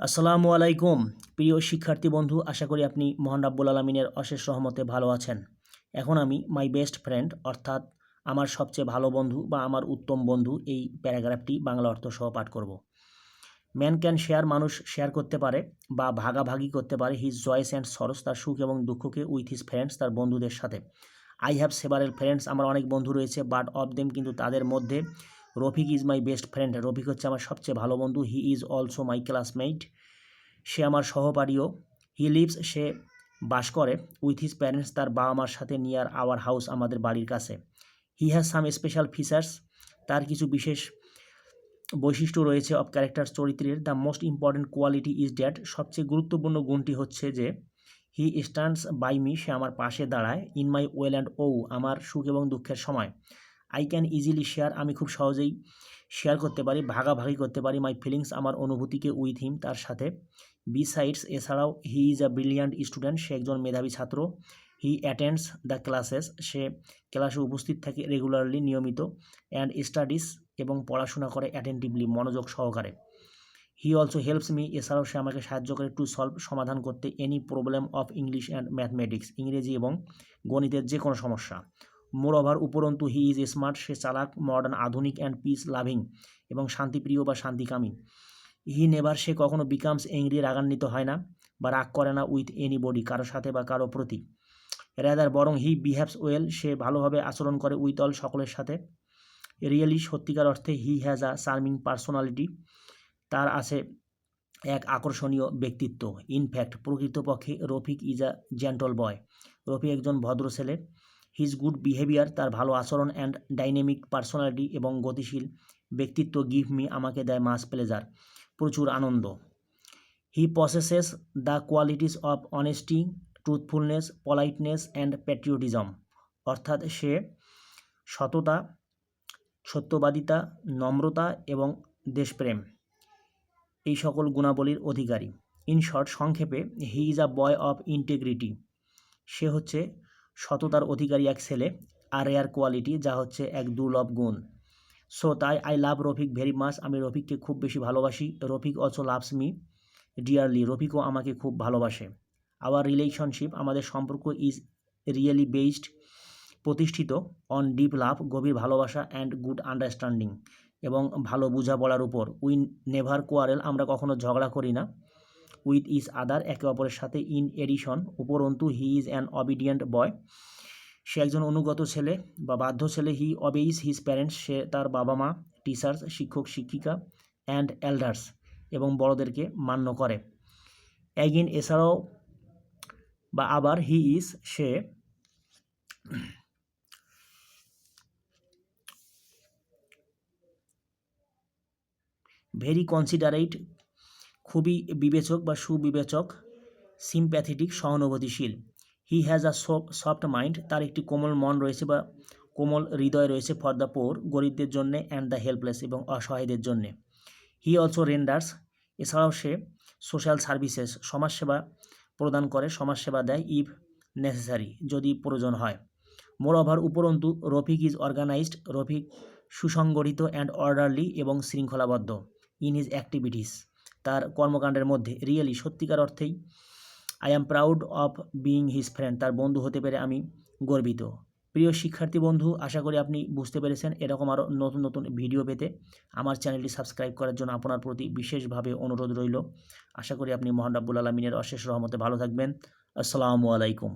আসসালামু আলাইকুম। প্রিয় শিক্ষার্থী বন্ধু, আশা করি আপনি মহান রাব্বুল আলমিনের অশেষ সহমতে ভালো আছেন। এখন আমি মাই বেস্ট ফ্রেন্ড অর্থাৎ আমার সবচেয়ে ভালো বন্ধু বা আমার উত্তম বন্ধু এই প্যারাগ্রাফটি বাংলা অর্থ সহ পাঠ করব। ম্যান ক্যান শেয়ার মানুষ শেয়ার করতে পারে বা ভাগাভাগি করতে পারে হিজ জয়েস অ্যান্ড সরস তার সুখ এবং দুঃখকে উইথ হিজ ফ্রেন্ডস তার বন্ধুদের সাথে। আই হ্যাভ সেভারেল ফ্রেন্ডস আমার অনেক বন্ধু রয়েছে বাট অফ দেম কিন্তু তাদের মধ্যে Rafiq is my best friend. Rafiq হচ্ছে আমার সবচেয়ে ভালো বন্ধু। He is also my classmate. সে আমার সহপাঠীও। হি লিভস, সে বাস করে উইথ হিজ প্যারেন্টস, তার বাবা মার সাথে নিয়ার আওয়ার হাউস আমাদের বাড়ির কাছে। He has some special features. তার কিছু বিশেষ বৈশিষ্ট্য রয়েছে অফ ক্যারেক্টার চরিত্রের। The most important quality is that সবচেয়ে গুরুত্বপূর্ণ গুণটি হচ্ছে যে, হি স্ট্যান্ডস বাই মি, সে আমার পাশে দাঁড়ায় in my weal and woe, আমার সুখ এবং দুঃখের সময়। আই ক্যান ইজিলি শেয়ার আমি খুব সহজেই শেয়ার করতে পারি, ভাগাভাগি করতে পারি মাই ফিলিংস আমার অনুভূতিকে উইথ হিম তার সাথে। বি সাইডস এছাড়াও he is a brilliant student সে একজন মেধাবী ছাত্র। হি অ্যাটেন্ডস দ্য ক্লাসেস সে ক্লাসে উপস্থিত থাকে রেগুলারলি নিয়মিত অ্যান্ড স্টাডিজ এবং পড়াশোনা করে অ্যাটেন্টিভলি মনোযোগ সহকারে। হি অলসো হেল্পস মি এছাড়াও সে আমাকে সাহায্য করে টু সলভ সমাধান করতে any problem of English and mathematics ইংরেজি এবং গণিতের যে কোনো সমস্যা। মোর ওভার উপরন্তু হি ইজ স্মার্ট সে চালাক মডার্ন আধুনিক অ্যান্ড পিস লাভিং এবং শান্তিপ্রিয় বা শান্তিকামী। হি নেভার সে কখনো বিকামস এংরি রাগান্বিত হয় না, বা রাগ করে না উইথ এনি বডি কারও সাথে বা কারও প্রতি। রেদার বরং হি বিহেভস ওয়েল সে ভালোভাবে আচরণ করে উইথ অল সকলের সাথে। রিয়েলি সত্যিকার অর্থে he has a charming personality তার আছে এক আকর্ষণীয় ব্যক্তিত্ব। ইনফ্যাক্ট প্রকৃতপক্ষে Rafiq is a gentle boy Rafiq একজন ভদ্র ছেলে। হিজ গুড বিহেভিয়ার তার ভালো আচরণ অ্যান্ড ডাইনামিক পার্সোনালিটি এবং গতিশীল ব্যক্তিত্ব গিভ মি আমাকে দেয় মাস প্লেজার প্রচুর আনন্দ। He possesses the qualities of honesty truthfulness politeness and patriotism অর্থাৎ সে সততা, সত্যবাদিতা, নম্রতা এবং দেশপ্রেম, এই সকল গুণাবলীর অধিকারী। ইন শর্ট সংক্ষেপে he is a boy of integrity সে হচ্ছে সততার অধিকারী এক ছেলে, আর রেয়ার কোয়ালিটি যা হচ্ছে এক দুর্লভ গুণ। সো তাই I love Rafiq very much আমি রফিককে খুব বেশি ভালোবাসি। Rafiq also loves me dearly রফিকও আমাকে খুব ভালোবাসে। আওয়ার রিলেশনশিপ আমাদের সম্পর্ক ইজ রিয়েলি বেসড প্রতিষ্ঠিত অন ডিপ লাভ গভীর ভালোবাসা অ্যান্ড গুড আন্ডারস্ট্যান্ডিং এবং ভালো বোঝাপড়ার উপর। উই নেভার কোয়ারেল আমরা কখনো ঝগড়া করি না। উইথ ইজ আদার, একে অপরের সাথে ইন এডিশন, উপরন্তু he is an obedient boy. সে একজন অনুগত ছেলে বা বাধ্য ছেলে, হি অবেইজ হিজ প্যারেন্টস, সে তার বাবা মা, টিচার্স, শিক্ষক, শিক্ষিকা, অ্যান্ড এল্ডার্স এবং বড়দেরকে মান্য করে। অ্যাগিন এছাড়াও বা আবার হি ইজ, সে ভেরি কনসিডারেট খুবই বিবেচক বা সুবিবেচক সিম্প্যাথেটিক সহানুভূতিশীল। He has a soft mind তার একটি কোমল মন রয়েছে বা কোমল হৃদয় রয়েছে ফর দ্য পোর গরিবদের জন্যে অ্যান্ড দ্য হেল্পলেস এবং অসহায়দের জন্যে। হি অলসো রেন্ডার্স এছাড়াও সে সোশ্যাল সার্ভিসেস সমাজসেবা প্রদান করে, সমাজসেবা দেয় ইফ নেসেসারি যদি প্রয়োজন হয়। মোর ওভার উপরন্তু, রফিক ইজ অর্গানাইজড রফিক সুসংগঠিত অ্যান্ড অর্ডারলি এবং শৃঙ্খলাবদ্ধ ইন হিজ অ্যাক্টিভিটিস তার কর্মকাণ্ডের মধ্যে। রিয়েলি, সত্যিকার অর্থেই I am proud of being his friend তার বন্ধু হতে পেরে আমি গর্বিত। প্রিয় শিক্ষার্থী বন্ধু, আশা করি আপনি বুঝতে পেরেছেন, এরকম আরও নতুন নতুন ভিডিও পেতে আমার চ্যানেলটি সাবস্ক্রাইব করার জন্য আপনার প্রতি বিশেষভাবে অনুরোধ রইল। আশা করি আপনি মোহান রাব্বুল আলমিনের অশেষ রহমতে ভালো থাকবেন। আসসালামু আলাইকুম।